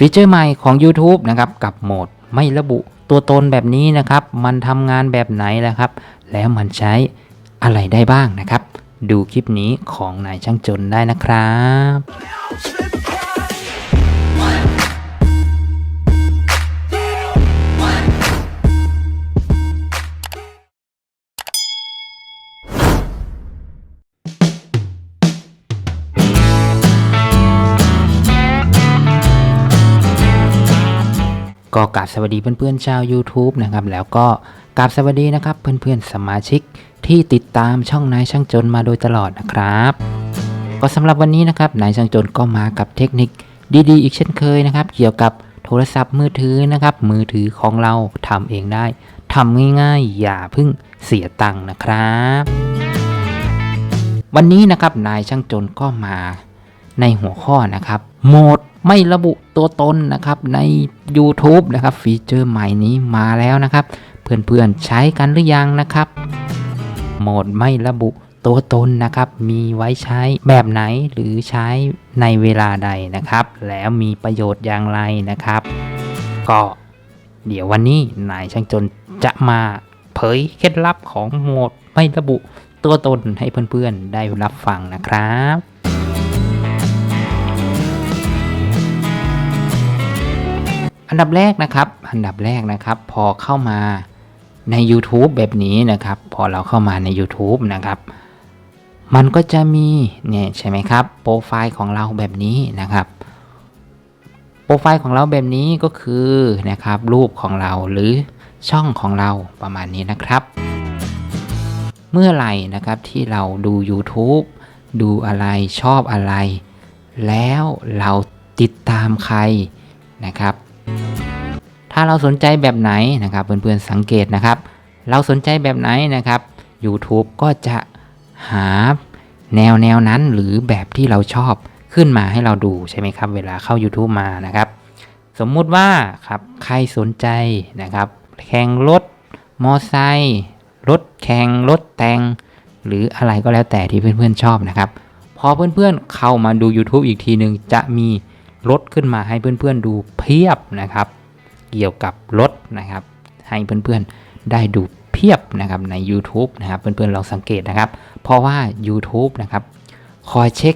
ฟีเจอร์ใหม่ของ YouTube นะครับกับโหมดไม่ระบุตัวตนแบบนี้นะครับ มันทำงานแบบไหนล่ะครับ แล้วมันใช้อะไรได้บ้างนะครับ ดูคลิปนี้ของนายช่างจนได้นะครับ ก็กราบสวัสดีเพื่อนๆชาว YouTube นะครับแล้วก็กราบสวัสดีนะครับเพื่อนๆสมาชิกที่ติดตามช่องนายช่างจนมาโดยตลอดนะครับ ก็สำหรับวันนี้นะครับนายช่างจนก็มากับเทคนิคดีๆ อีกเช่นเคยนะครับ เกี่ยวกับโทรศัพท์มือถือนะครับ มือถือของเราทำเองได้ทำง่ายๆ อย่าเพิ่งเสียตังค์นะครับ วันนี้นะครับนายช่างจนก็มาในหัวข้อนะครับโหมด ไม่ระบุตัวตนนะครับใน YouTube นะครับฟีเจอร์ใหม่นี้มาแล้วนะครับ เพื่อนๆใช้กันหรือยังนะครับ โหมดไม่ระบุตัวตนนะครับ มีไว้ใช้แบบไหนหรือใช้ในเวลาใดนะครับ แล้วมีประโยชน์อย่างไรนะครับ ก็เดี๋ยววันนี้นายช่างจนจะมาเผยเคล็ดลับของโหมดไม่ระบุตัวตนให้เพื่อนๆได้รับฟังนะครับ ดับแรกนะครับ อันดับแรกนะครับ พอเข้ามาใน YouTube แบบนี้นะครับ พอเราเข้ามาใน YouTube นะครับ มันก็จะมีเนี่ยใช่ไหมครับโปรไฟล์ของเราแบบนี้นะครับโปรไฟล์ของเราแบบนี้ก็คือนะครับรูปของเราหรือช่องของเราประมาณนี้นะครับ เมื่อไหร่นะครับที่เราดู YouTube ดูอะไรชอบอะไร แล้วเราติดตามใครนะครับ ถ้าเราสนใจแบบไหนนะครับ เพื่อนๆสังเกตนะครับ เราสนใจแบบไหนนะครับ YouTube ก็จะหาแนวแนวนั้นหรือแบบที่เราชอบขึ้นมาให้เราดูใช่ไหมครับ เวลาเข้า YouTube มานะครับ สมมุติว่าครับใครสนใจนะครับ แข่งรถมอไซค์รถแข่งรถแต่ง หรืออะไรก็แล้วแต่ที่เพื่อนๆชอบนะครับ พอเพื่อนๆเข้ามาดู YouTube อีกทีหนึ่งจะมีรถขึ้นมาให้เพื่อนๆดูเพียบนะครับ เกี่ยวกับรถนะครับ ให้เพื่อนๆได้ดูเพียบนะครับใน YouTube นะครับเพื่อนๆลองสังเกตนะครับ เพราะว่า YouTube นะครับคอยเช็ค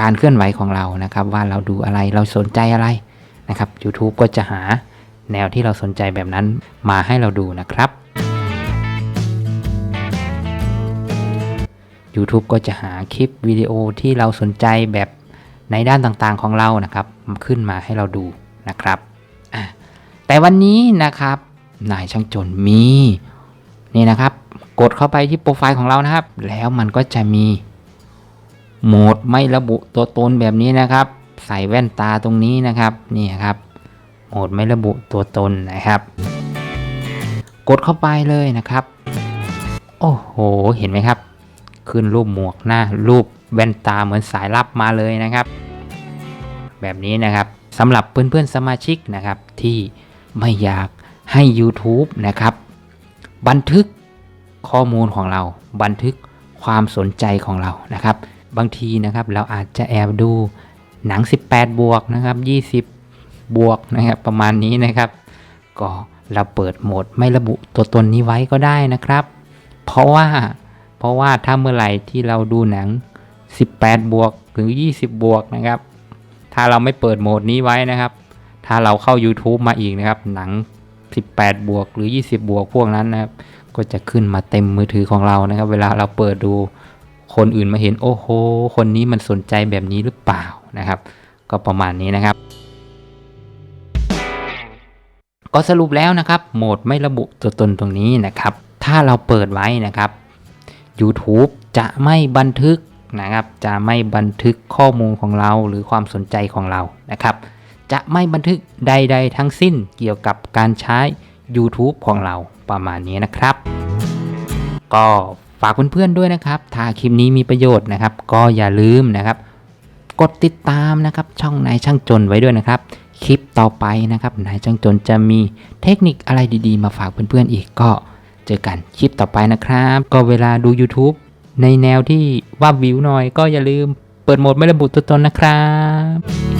การเคลื่อนไหวของเรานะครับ ว่าเราดูอะไรเราสนใจอะไรนะครับ YouTube ก็จะหาแนวที่เราสนใจแบบนั้นมาให้เราดูนะครับ YouTube ก็จะหาคลิปวิดีโอที่เราสนใจแบบในด้านต่างๆของเรานะครับ ขึ้นมาให้เราดูนะครับ แต่วันนี้นะครับนายช่างจนมีนี่นะครับ กดเข้าไปที่โปรไฟล์ของเรานะครับ แล้วมันก็จะมีโหมดไม่ระบุตัวตนแบบนี้นะครับ ใส่แว่นตาตรงนี้นะครับนี่ครับโหมดไม่ระบุตัวตนนะครับ กดเข้าไปเลยนะครับ โอ้โหเห็นไหมครับ ขึ้นรูปหมวกหน้ารูปแว่นตาเหมือนสายลับมาเลยนะครับ แบบนี้นะครับสำหรับเพื่อนๆสมาชิกนะครับที่ ไม่อยากให้ YouTube นะครับ บันทึกข้อมูลของเรา บันทึกความสนใจของเรานะครับ บางทีนะครับเราอาจจะแอบดูหนัง 18 บวกนะครับ 20 บวกนะครับประมาณนี้นะครับ ก็เราเปิดโหมดไม่ระบุตัวตนนี้ไว้ก็ได้นะครับ เพราะว่าเพราะว่าถ้าเมื่อไหร่ที่เราดูหนัง 18 บวกหรือ 20 บวกนะครับ ถ้าเราไม่เปิดโหมดนี้ไว้นะครับ ถ้าเราเข้า YouTube มาอีกนะครับ หนัง 18 บวกหรือ 20 บวกพวกนั้นนะครับ ก็จะขึ้นมาเต็มมือถือของเรานะครับ เวลาเราเปิดดูคนอื่นมาเห็นโอ้โห คนนี้มันสนใจแบบนี้หรือเปล่านะครับ ก็ประมาณนี้นะครับ ก็สรุปแล้วนะครับ โหมดไม่ระบุตัวตนตรงนี้นะครับ ถ้าเราเปิดไว้นะครับ YouTube จะไม่บันทึกนะครับ จะไม่บันทึกข้อมูลของเราหรือความสนใจของเรานะครับ จะไม่บันทึกใด ๆ ทั้งสิ้นเกี่ยวกับการใช้ YouTube ของเราประมาณนี้นะครับ ก็ฝากเพื่อนๆด้วยนะครับ ถ้าคลิปนี้มีประโยชน์นะครับ ก็อย่าลืมนะครับ กดติดตามนะครับ ช่องนายช่างจนไว้ด้วยนะครับ คลิปต่อไปนะครับนายช่างจนจะมีเทคนิคอะไรดีๆ มาฝากเพื่อนๆอีกก็เจอกันคลิปต่อไปนะครับ ก็เวลาดู YouTube ในแนวที่ว่าวิวหน่อยก็อย่าลืมเปิดโหมดไม่ระบุตัวตนนะครับ